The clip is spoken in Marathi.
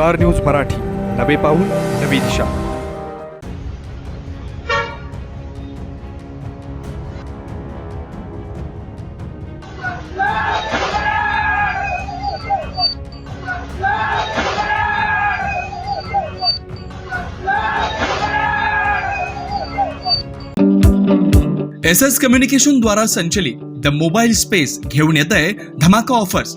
Star news Marathi. नवे पाऊल नवी दिशा. एस एस कम्युनिकेशन द्वारा संचलित द मोबाईल स्पेस घेऊन येत आहे धमाका ऑफर्स.